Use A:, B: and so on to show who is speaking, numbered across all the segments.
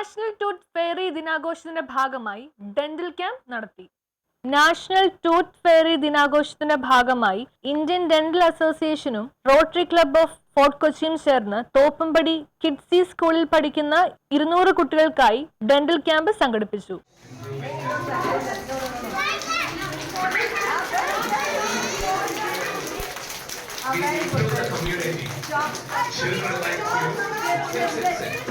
A: National tooth fairy ദിനാഘോഷത്തിന്റെ ഭാഗമായി dental camp നടത്തി നാഷണൽ ടൂത്ത് ഫെയറി ദിനാഘോഷത്തിന്റെ ഭാഗമായി ഇന്ത്യൻ ഡെന്റൽ അസോസിയേഷനും റോട്ടറി ക്ലബ് ഓഫ് ഫോർട്ട് കൊച്ചിയും ചേർന്ന് തോപ്പമ്പടി കിഡ്സി സ്കൂളിൽ പഠിക്കുന്ന ഇരുന്നൂറ് കുട്ടികൾക്കായി ഡെന്റൽ ക്യാമ്പ് സംഘടിപ്പിച്ചു.
B: Children like you. Sit, sit, sit, sit.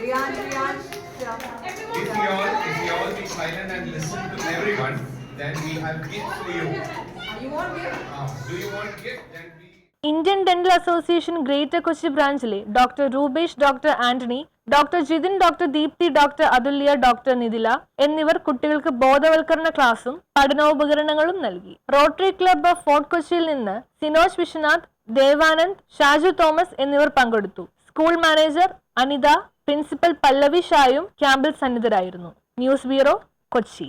B: We all, if we all, if we all be silent and listen to everyone, then we have gift for you. You want gift? do you want gift? Then we.
A: Indian dental association greater Kochi ബ്രാഞ്ചിലെ doctor Rupesh doctor Antony doctor Jithin doctor Deepthi doctor Athulya doctor Nithila എന്നിവർ കുട്ടികൾക്ക് ബോധവൽക്കരണ ക്ലാസും പഠനോപകരണങ്ങളും നൽകി rotary club of fort കൊച്ചിയിൽ നിന്ന് സിനോജ് വിശ്വനാഥ് ദേവാനന്ദ് ഷാജു തോമസ് എന്നിവർ പങ്കെടുത്തു school manager Anitha principal Pallavi ഷായും ക്യാമ്പിൽ സന്നിധരായിരുന്നു. News bureau Kochi.